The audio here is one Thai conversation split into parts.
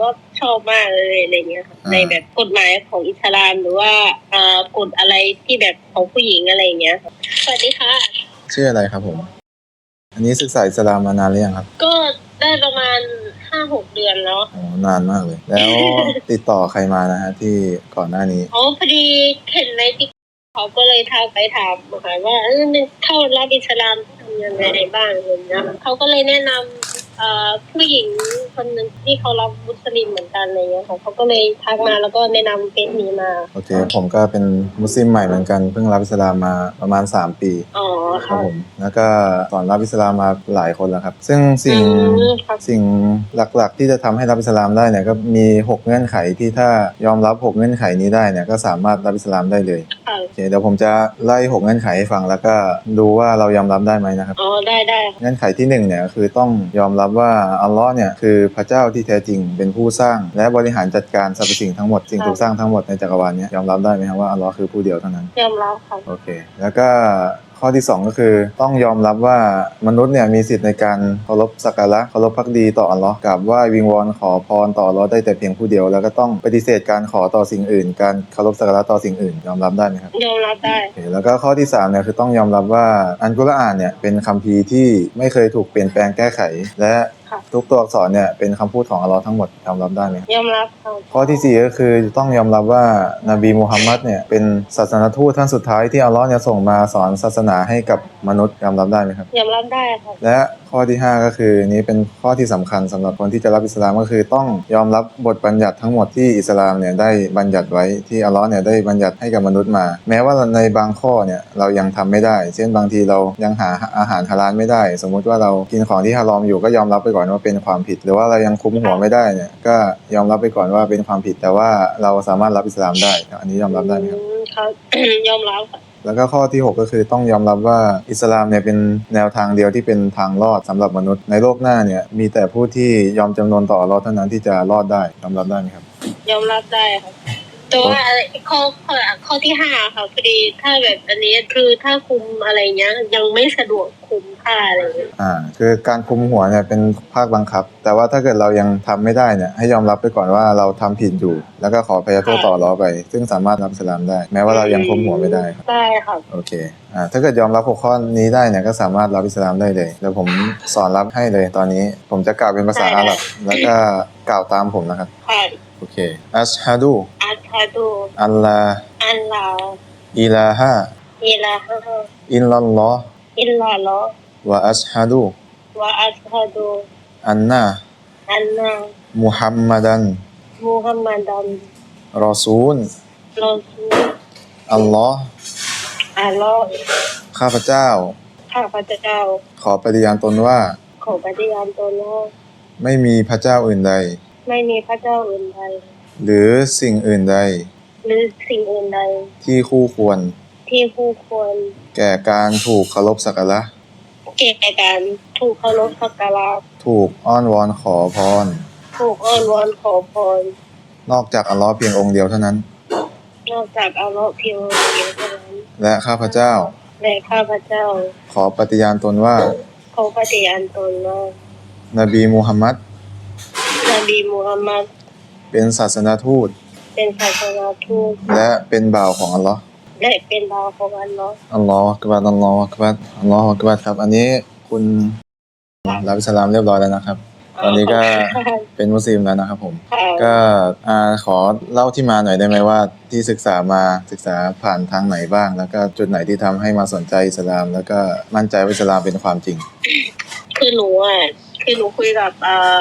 ก็ชอบมากเลยอะไรเงี้ยค่ะอ่าในแบบกฎหมายของอิสลามหรือว่าอ่ากฎอะไรที่แบบของผู้หญิงอะไรเงี้ยค่ะสวัสดีค่ะ ชื่ออะไรครับผม อันนี้ศึกษาอิสลามมานานหรือยังครับ ก็ได้ประมาณห้าหกเดือนแล้วโอ้นานมากเลย แล้วติดต่อใครมานะฮะที่ก่อนหน้านี้อ๋อพอดีเห็นในติ๊กเขาก็เลยทักไปถามค่ะว่าเออมันเข้ารับอิสลามทำยังไงได้บ้างอะไรเงี้ยเขาก็เลยแนะนำเอ่อ ผู้หญิงคนหนึ่งที่เขารับมุสลิมเหมือนกันอะไรเงี้ยค่ะเขาก็เลยทักมาแล้วก็แนะนำเฟซนี้มา โอเค ผมก็เป็นมุสลิมใหม่เหมือนกันเพิ่งรับอิสลามมาประมาณ 3 ปีอ๋อคครัรับบผม แล้วก็สอนรับอิสลามมาหลายคนแล้วครับ ซึ่งสิ่งอืมครับ สิ่งหลักๆ ที่จะทำให้รับอิสลามได้เนี่ยก็มี 6 เงื่อนไขที่ถ้ายอมรับ 6 เงื่อนไขนี้ได้เนี่ยก็สามารถรับอิสลามได้เลยค่ะโอเคเดี๋ยวผมจะไล่ 6 เงื่อนไขให้ฟังแล้วก็ดูว่าเรายอมรับได้ไหมนะครับ อ๋อได้ได้ค่ะเงื่อนไขที่หนึ่งเนี่ยคือต้องยอมรับว่าอัลลอฮ์เนี่ยคือพระเจ้าที่แท้จริงเป็นผู้สร้าง และบริหารจัดการสรรพสิ่งทั้งหมดสิ่งถูกสร้างทั้งหมดในจักรวาลเนี้ยอมรับได้ไหมครับว่าอัลลอฮ์คือผู้เดียวเท่านั้น ยอมรับค่ะ โอเค แล้วก็ ข้อที่ 2 ก็คือ ต้องยอมรับว่ามนุษย์เนี่ยมีสิทธิ์ในการเคารพสักการะเคารพพักดีต่ออัลลอฮ์กราบไหว้วิงวอนขอพรต่ออัลลอฮ์ได้แต่เพียงผู้เดียว แล้วก็ต้องปฏิเสธการขอต่อสิ่งอื่น การเคารพสักการะต่อสิ่งอื่น ยอมรับได้ไหมครับยอมรับได้โอเคแล้วก็ข้อที่3เนี่ยคือต้องยอมรับว่าอันกุรอานเนี่ยเป็นคัมภีร์ที่ไม่เคยถูกเปลี่ยนแปลงแก้ไข และค่ะ ทุกตัวอักษรเนี่ยเป็นคำพูดของอัลลอฮ์ทั้งหมดยอมรับได้ไหมครับยอมรับค่ะข้อที่4ก็คือต้องยอมรับว่านบีมูฮัมมัดเนี่ยเป็นศาสนทูตท่านสุดท้ายที่อัลลอฮ์เนี่ยส่งมาสอนศาสนาให้กับมนุษย์ยอมรับได้ไหมครับ ยอมรับได้ค่ะ และข้อที่ 5 ก็คือนี้เป็นข้อที่สำคัญสำหรับคนที่จะรับอิสลามก็คือ ต้องยอมรับบทบัญญัติทั้งหมดที่อิสลามเนี่ยได้บัญญัติไว้ที่อัลลอฮ์เนี่ยได้บัญญัติให้กับมนุษย์มา แม้ว่าในบางข้อเนี่ยเรายังทำไม่ได้ เช่นบางทีเรายังหาอาหารฮาลาลไม่ได้ สมมุติว่าเรากินของที่ฮารอมอยู่ก็ยอมรับไปก่อนว่าเป็นความผิด หรือว่าเรายังคุมหัวไม่ได้เนี่ยก็ยอมรับไปก่อนว่าเป็นความผิด แต่ว่าเราสามารถรับอิสลามได้ อันนี้ยอมรับได้ไหมครับยอมรับค่ะ แล้วก็ข้อที่ 6 ก็คือต้องยอมรับว่าอิสลามเนี่ยเป็นแนวทางเดียวที่เป็นทางรอดสำหรับมนุษย์ ในโลกหน้าเนี่ยมีแต่ผู้ที่ยอมจำนนต่ออัลเลอดเท่านั้นที่จะรอดได้ยอมรับได้ไหมครับ ยอมรับได้ค่ะ แต่ว่าข้อข้อข้อที่ห้าค่ะพอดีถ้าแบบอันนี้คือถ้าคุมอะไรเงี้ย ยังไม่สะดวกคุมค่าอะไรเงี้ยอ่าคือการคุมหัวเนี่ยเป็นภาคบังคับ แต่ว่าถ้าเกิดเรายังทำไม่ได้เนี่ยให้ยอมรับไปก่อนว่าเราทำผิดอยู่ แล้วก็ขอพยโทษต่ออัลเลอฮ์ไป ซึ่งสามารถรับอิสลามได้ แม้ว่าเรายังคุมหัวไม่ได้ครับได้ค่ะโอเคอ่าถ้าเกิดยอมรับหัวข้อนี้ได้เนี่ยก็สามารถรับอิสลามได้เลยเดี๋ยวผมสอนรับให้เลยตอนนี้ ผมจะกล่าวเป็นภาษาอาหรับแล้วก็กล่าวตามผมนะครับค่ะโอเคอัชฮะดูอัล ฮะดูอัลลาอัลลาอิลาฮะอิลาฮะอิลลัลลอฮ์อิลลาลอฮ์วะอัชฮะดูวะอัชฮะดูอันนะอันนามุฮัมมัดันมุฮัมมัดันรอซูลรอซูลอัลลอฮ์อัลลอฮ์ข้าพเจ้า ข้าพเจ้า ขอปฏิญาณตนว่า ขอปฏิญาณตนว่าไม่มีพระเจ้าอื่นใด ไม่มีพระเจ้าอื่นใด หรือสิ่งอื่นใด หรือสิ่งอื่นใด ที่คู่ควร ที่ผู้ควร แก่การถูกเคารพสักการะเก่งการถูกเคารพสักการะถูกอ้อนวอนขอพร ถูกอ้อนวอนขอพร นอกจากอัลลอฮ์เพียงองค์เดียวเท่านั้น นอกจากอัลเลาะห์เพียงองค์เดียวเท่านั้นและข้าพเจ้า และข้าพเจ้า ขอปฏิญาณตนว่าขอปฏิญาณตนว่านบีมูฮัมมัด นบีมูฮัมมัด เป็นศาสนาทูต เป็นศาสนาทูตและเป็นบ่าวของอัลลอฮ์และเป็นดาวของอัลเลาะห์อัลลอฮ์อักบัดอัลลอฮ์อักบัดอัลลอฮ์อักบัดครับ อันนี้คุณรับอิสลามเรียบร้อยแล้วนะครับ ตอนนี้ก็เป็นมุสลิมแล้วนะครับผมค่ะก็อ่าขอเล่าที่มาหน่อยได้ไหมว่า ที่ศึกษามาศึกษาผ่านทางไหนบ้าง แล้วก็จุดไหนที่ทำให้มาสนใจอิสลาม แล้วก็มั่นใจว่าอิสลามเป็นความจริง คือหนูอะคือหนูคุยกับเอ่อ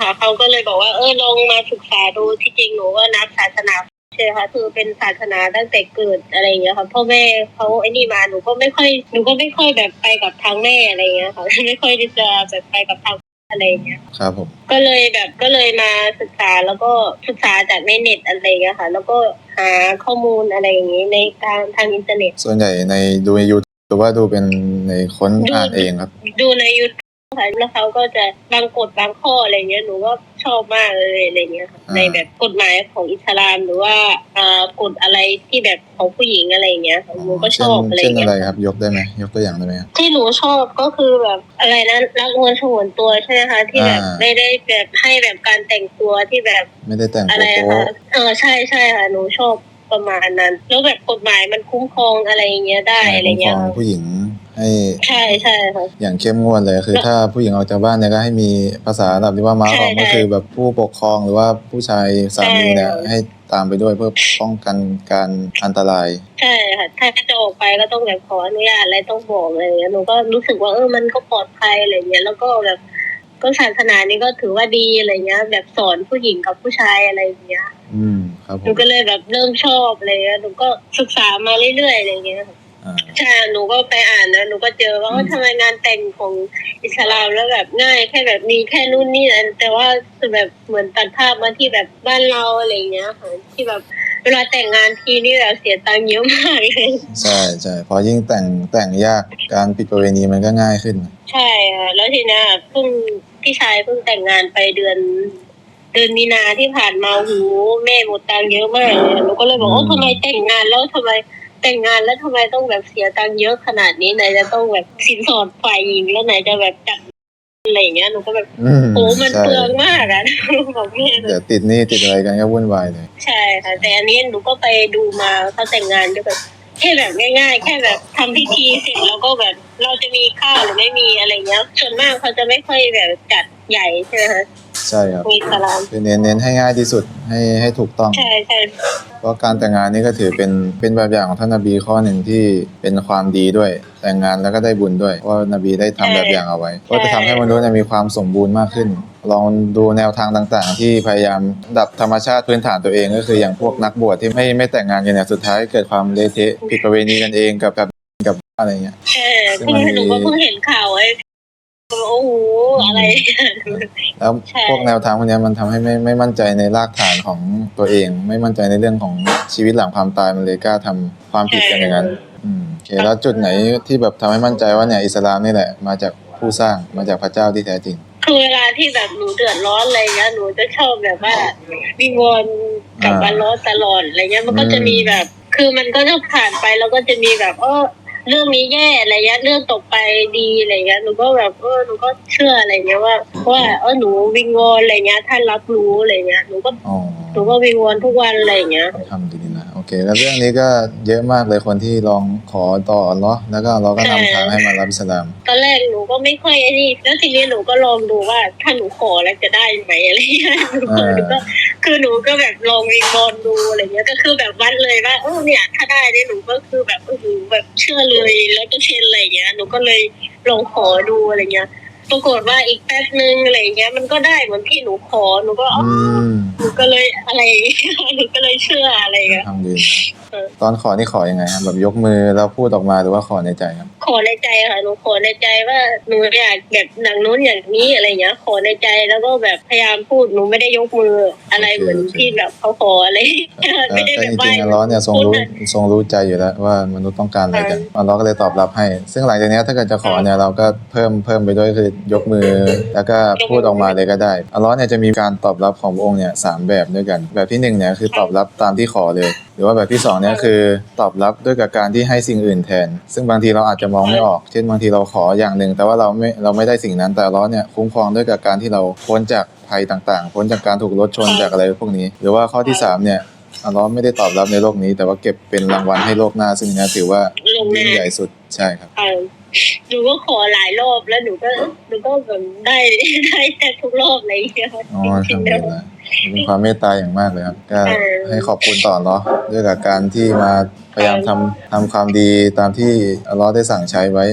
ค่ะเขาก็เลยบอกว่าเออลองมาศึกษาดูที่จริงหนูก็นับศาสนาใช่ไหมคะคือเป็นศาสนาตั้งแต่เกิดอะไรอย่างเงี้ยค่ะพ่อแม่เขาไอ้นี่มาหนูก็ไม่ค่อยหนูก็ไม่ค่อยแบบไปกับทางแม่อะไรอย่างเงี้ยค่ะไม่ค่อยที่จะแบบไปกับทางอะไรอย่างเงี้ยครับผมก็เลยแบบก็เลยมาศึกษาแล้วก็ศึกษาจากในเน็ตอะไรอย่างเงี้ยค่ะ แล้วก็หาข้อมูลอะไรอย่างงี้ในทางทางอินเทอร์เน็ต ส่วนใหญ่ในดูในยูทูบหรือว่าดูเป็นในค้นอ่านเองครับ ดูในยู ค่ะแล้วเขาก็จะบางกฎบางข้ออะไรเงี้ยหนูก็ชอบมากเลยอะไรเงี้ยค่ะอ่า ในแบบกฎหมายของอิสลามหรือว่าอ่ากฎอะไรที่แบบของผู้หญิงอะไรเงี้ยค่ะหนูก็ชอบอะไรเช่นเงี้อะไรยครับ ยกได้ไหมยกตัวอย่างได้ไหมครับ ที่หนูชอบก็คือแบบอะไรนะรักนวลสงวนตัวใช่ไหมคะที่แบบอ่า ไม่ได้แบบให้แบบการแต่งตัวที่แบบไม่ได้แต่งอะไรโป๊ะอะคะเออใช่ใช่ค่ะหนูชอบ ประมาณนั้น แล้วแบบกฎหมายมันคุ้มครองอะไรอย่างเงี้ยได้ๆอะไรคุ้มครเงี้อยงผู้หญิงให้ใช่ใช่ค่ะอย่างเข้มงวดเลยคือ ถ้าผู้หญิงออกจากบ้านเนี่ยก็ให้มีภาษาอาหรับที่ว่ามาใช่ออกก็ใช่คือแบบผู้ปกครองหรือว่าผู้ชายสามีเนี่ยใช่ให้ตามไปด้วยเพื่อป้องกันการอันตราย ใช่ค่ะถ้าจะออกไปก็ต้องแบบขออนุญาตอะไรต้องบอกอะไรอย่างเงี้ยหนูก็รู้สึกว่าเออมันก็ปลอดภัยอะไรเงี้ยแล้วก็แบบก็ศาสนานี้ก็ถือว่าดีอะไรเงี้ย แบบสอนผู้หญิงกับผู้ชายอะไรอย่างเงี้ย อืม ครับผหนูมก็เลยแบบเริ่มชอบอะไรเงี้ยหนูก็ศึกษามาเรื่อยๆอะไรเงี้ยอ่า ใช่หนูก็ไปอ่านนะหนูก็เจอว่าอืมทำไมงานแต่งของอิสลามแล้วแบบง่ายแค่แบบมีแค่นู่นนี่นั่นแต่ว่าคือแบบเหมือนตัดภาพมาที่แบบบ้านเราอะไรเงี้ยค่ะที่แบบเวลาแต่งงานทีนี่แบบเสียตังค์เยอะมากเลย ใช่ใช่พอยิ่งแต่งแต่งยากการปิดประเวณีมันก็ง่ายขึ้น ใช่ค่ะแล้วทีเนี้ยเพิ่งพี่ชายเพิ่งแต่งงานไปเดือน เดือนมีนาที่ผ่านมาหูแม่หมดตังค์เยอะมากเลยหนูก็เลยบอกว่าอืมทำไมแต่งงานแล้วทำไมแต่งงานแล้วทำไมต้องแบบเสียตังค์เยอะขนาดนี้ไหนจะต้องแบบสินสอดฝ่ายหญิงแล้วไหนจะแบบจัดอะไรอย่างเงี้ยหนูก็แบบอืมโอ้มันใช่เปลืองมากอะบอกแม่เดี๋ยวติดหนี่ติดอะไรกันก็วุ่นวายเลยใช่ค่ะแต่อันนี้หนูก็ไปดูมาเขาแต่งงานก็แบบแค่แบบง่ายๆ แค่แบบทำพิธีเสร็จแล้วก็แบบเราจะมีข้าวหรือไม่มีอะไรเงี้ยส่วนมากเขาจะไม่ค่อยแบบจัดใหญ่ใช่ไหมคะ ใช่ครับมีสลามคือเน้นเน้นให้ง่ายที่สุดให้ให้ถูกต้อง ใช่ใช่เพราะการแต่งงานนี่ก็ถือเป็นเป็นแบบอย่างของท่านนบีข้อหนึ่งที่เป็นความดีด้วย แต่งงานแล้วก็ได้บุญด้วยเพราะว่านบีได้ทำแบบอย่างเอาไว้ก็จะทำให้มนุษย์เนี่ยมีความสมบูรณ์มากขึ้น ลองดูแนวทางต่างๆ ที่พยายามดับธรรมชาติพื้นฐานตัวเองก็คืออย่างพวกนักบวชที่ไม่ไม่แต่งงานกันเนี่ยสุดท้ายเกิดความเละเทะผิดประเวณีกันเองกับกับกับอะไรเงี้ยใช่เพิ่งหนูก็เพิ่งเห็นข่าวไอ้ โอ้โหอะไร แล้วใช่ พวกแนวทางพวกเนี้ยมันทำให้ไม่ไม่มั่นใจในรากฐานของตัวเอง ไม่มั่นใจในเรื่องของชีวิตหลังความตายมันเลยกล้าทำความผิดกันอย่างนั้นอืมโอเคแล้วจุดไหนที่แบบทำให้มั่นใจว่าเนี่ยอิสลามนี่แหละมาจากผู้สร้างมาจากพระเจ้าที่แท้จริง คือเวลาที่แบบหนูเดือดร้อนอะไรเงี้ยหนูจะชอบแบบว่าวิงวอนกับอ่าวันร้อนตลอดอะไรเงี้ยมันก็อืมจะมีแบบ คือมันก็จะผ่านไปแล้วก็จะมีแบบเออ เรื่องนี้แย่อะไรเงี้ยเรื่องตกไปดีอะไรเงี้ยหนูก็แบบเออหนูก็เชื่ออะไรเงี้ยว่าว่าเออหนูวิงวอนอะไรเงี้ยท่านรับรู้อะไรเงี้ยหนูก็อ๋อหนูก็วิงวอนทุกวันอะไรเงี้ยทำดีนะ โอเค แล้วเรื่องนี้ก็เยอะมากเลยคนที่ลองขอต่ออัลเลาะห์แล้วก็อัลเลาะห์ก็นำทางให้มารับอิสลาม ตอนแรกหนูก็ไม่ค่อยไอ้นี่แล้วทีนี้หนูก็ลองดูว่าถ้าหนูขอแล้วจะได้ไหมอะไรเงี้ยหนูก็อ่าหนูก็ คือหนูก็แบบลองวิงบอลดูอะไรเงี้ย ก็คือแบบวัดเลยว่าเออเนี่ย ถ้าได้เนี่ยหนูก็คือแบบโอ้โหแบบเชื่อเลยแล้วก็เชนอะไรเงี้ยหนูก็เลยลองขอดูอะไรเงี้ย ปรากฏว่าอีกแป๊บนึงอะไรเงี้ย มันก็ได้เหมือนที่หนูขอหนูก็อ๋ออืมหนูก็เลยอะไร หนูก็เลยเชื่ออะไรเงี้ย ทำดีนะเออ ตอนขอนี่ขอยังไงครับแบบยกมือแล้วพูดออกมาหรือว่าขอในใจครับ ขอในใจค่ะหนูขอในใจว่าหนูอยากแบบอย่างนู้นอย่างนี้อะไรเงี้ย ขอในใจแล้วก็แบบพยายามพูดหนูไม่ได้ยกมืออะไรเหมือนที่แบบเขาขออะไร เออไม่ได้แต่แบจบว่าริงๆอัลเลาะห์เนี่ยทรงรู้ทรงรู้ใจอยู่แล้วว่ามนุษย์ต้องการอะไรกันอัลเลาะห์ก็เลยตอบรับให้ ซึ่งหลังจากเนี้ยถ้าเกิดจะขอเนี่ยเราก็เพิ่มเพิ่มไปด้วยคือยกมือแล้วก็พูดออกมาเลยก็ได้อัลลาะห์เนี่ยจะมีการตอบรับของพระองค์เนี่ยสามแบบด้วยกัน แบบที่หนึ่งเนี่ยคือตอบรับตามที่ขอเลย หรือว่าแบบที่สองเนี่ยคือตอบรับด้วยกับการที่ให้สิ่งอื่นแทน ซึ่งบางทีเราอาจจะมองไม่ออก เช่นบางทีเราขออย่างหนึ่ง แต่ว่าเราไม่เราไม่ได้สิ่งนั้นแต่อัลลาะห์เนี่ยคุ้มครองด้วยกับการที่เราพ้นจากภัยต่างๆพ้นจากการถูกรถชนจากอะไรพวกนี้ หรือว่าข้อที่สามเนี่ยอัลลาะห์ไม่ได้ตอบรับในโลกนี้ แต่ว่าเก็บเป็นรางวัลให้โลกหน้า ซึ่งเนะถือว่ายิ่งใหญ่สุดใช่ครับ หนูก็ขอหลายรอบแล้วหนูก็หนูก็แบบได้ได้แทบทุกรอบอะไรอย่างเงี้ยอ๋อทำดีนะเป็นความเมตตาอย่างมากเลยครับก็เออให้ขอบคุณต่อเนาะด้วยกับการที่มาพยายามทำทำความดีตามที่อัลเลาะห์ได้สั่งใช้ไว้